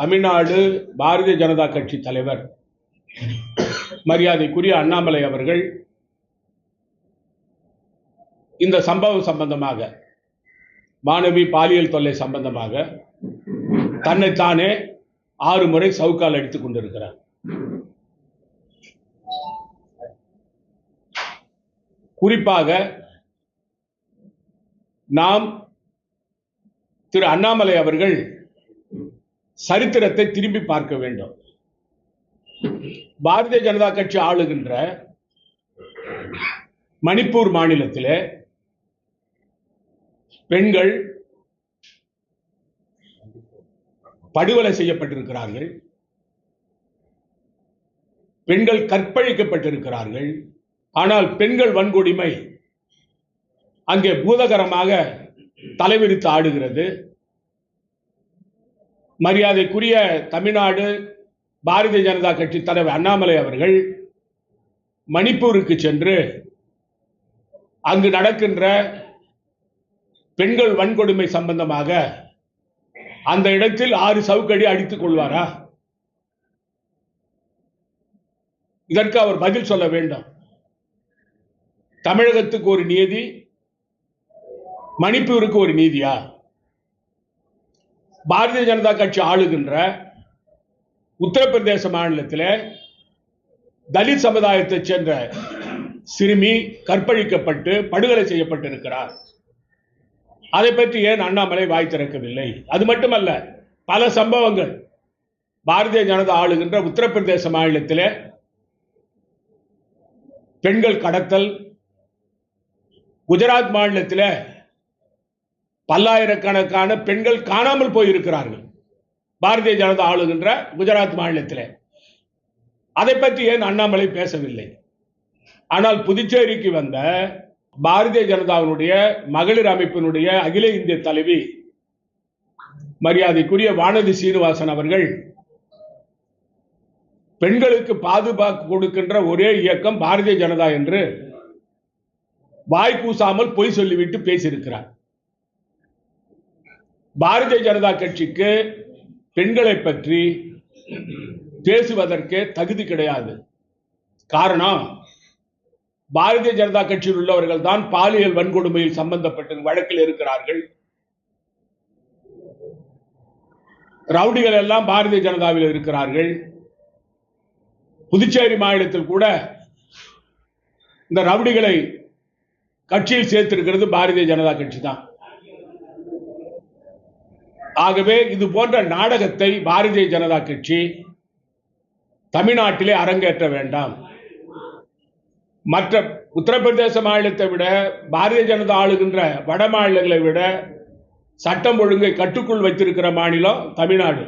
தமிழ்நாடு பாரதிய ஜனதா கட்சி தலைவர் மரியாதைக்குரிய அண்ணாமலை அவர்கள் இந்த சம்பவம் சம்பந்தமாக மாணவி பாலியல் தொல்லை சம்பந்தமாக தன்னைத்தானே ஆறு முறை சவுக்கால் அடித்துக் கொண்டிருக்கிறார். குறிப்பாக நாம் திரு அண்ணாமலை அவர்கள் சரித்திரத்தை திரும்பி பார்க்க வேண்டும். பாரதிய ஜனதா கட்சி ஆளுகின்ற மணிப்பூர் மாநிலத்தில் பெண்கள் படுகொலை செய்யப்பட்டிருக்கிறார்கள். பெண்கள் கற்பழிக்கப்பட்டிருக்கிறார்கள். ஆனால் பெண்கள் வன்கொடுமை அங்கே பூதகரமாக தலைவிரித்து ஆடுகிறது. மரியாதைக்குரிய தமிழ்நாடு பாரதிய ஜனதா கட்சி தலைவர் அண்ணாமலை அவர்கள் மணிப்பூருக்கு சென்று அங்கு நடக்கின்ற பெண்கள் வன்கொடுமை சம்பந்தமாக அந்த இடத்தில் ஆறு சவுக்கடி அடித்துக் கொள்வாரா? இதற்கு அவர் பதில் சொல்ல வேண்டும். தமிழகத்துக்கு ஒரு நீதி மணிப்பூருக்கு ஒரு நீதியா? பாரதிய ஜனதா கட்சி ஆளுகின்ற உத்தரப்பிரதேச மாநிலத்தில் தலித் சமுதாயத்தைச் சேர்ந்த சிறுமி கற்பழிக்கப்பட்டு படுகொலை செய்யப்பட்டிருக்கிறார். அதை பற்றி ஏன் அண்ணாமலை வாய் திறக்கவில்லை? அது மட்டுமல்ல பல சம்பவங்கள் பாரதிய ஜனதா ஆளுகின்ற உத்தரப்பிரதேச மாநிலத்திலே பெண்கள் கடத்தல் குஜராத் மாநிலத்தில் பல்லாயிரக்கணக்கான பெண்கள் காணாமல் போயிருக்கிறார்கள். பாரதிய ஜனதா ஆளுகின்ற குஜராத் மாநிலத்தில். அதை பற்றி ஏன் அண்ணாமலை பேசவில்லை? ஆனால் புதுச்சேரிக்கு வந்த பாரதிய ஜனதாவினுடைய மகளிர் அமைப்பினுடைய அகில இந்திய தலைவி மரியாதைக்குரிய வானதி சீனிவாசன் அவர்கள் பெண்களுக்கு பாதுகாப்பு கொடுக்கின்ற ஒரே இயக்கம் பாரதிய ஜனதா என்று வாய் கூசாமல் பொய் சொல்லிவிட்டு பேசியிருக்கிறார். பாரதிய ஜனதா கட்சிக்கு பெண்களை பற்றி பேசுவதற்கு தகுதி கிடையாது. காரணம் பாரதிய ஜனதா கட்சியில் உள்ளவர்கள் தான் பாலியல் வன்கொடுமையில் சம்பந்தப்பட்ட வழக்கில் இருக்கிறார்கள். ரவுடிகள் எல்லாம் பாரதிய ஜனதாவில் இருக்கிறார்கள். புதுச்சேரி மாநிலத்தில் கூட இந்த ரவுடிகளை கட்சியில் சேர்த்திருக்கிறது பாரதிய ஜனதா கட்சி தான். ஆகவே இது போன்ற நாடகத்தை பாரதிய ஜனதா கட்சி தமிழ்நாட்டிலே அரங்கேற்ற வேண்டாம். மற்ற உத்தரப்பிரதேச மாநிலத்தை விட பாரதிய ஜனதா ஆளுகின்ற வட மாநிலங்களை விட சட்டம் ஒழுங்கை கட்டுக்குள் வைத்திருக்கிற மாநிலம் தமிழ்நாடு.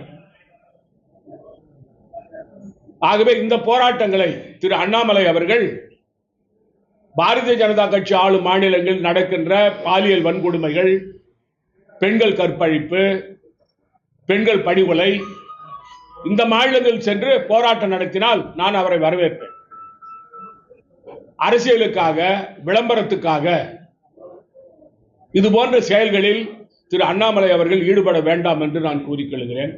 ஆகவே இந்த போராட்டங்களை திரு அண்ணாமலை அவர்கள் பாரதிய ஜனதா கட்சி ஆளும் மாநிலங்களில் நடக்கின்ற பாலியல் வன்கொடுமைகள் பெண்கள் கற்பழிப்பு பெண்கள் படுகொலை இந்த மாநிலங்கள் சென்று போராட்டம் நடத்தினால் நான் அவரை வரவேற்பேன். அரசியலுக்காக விளம்பரத்துக்காக இது போன்ற செயல்களில் திரு அண்ணாமலை அவர்கள் ஈடுபட வேண்டாம் என்று நான் கூறிக்கொள்கிறேன்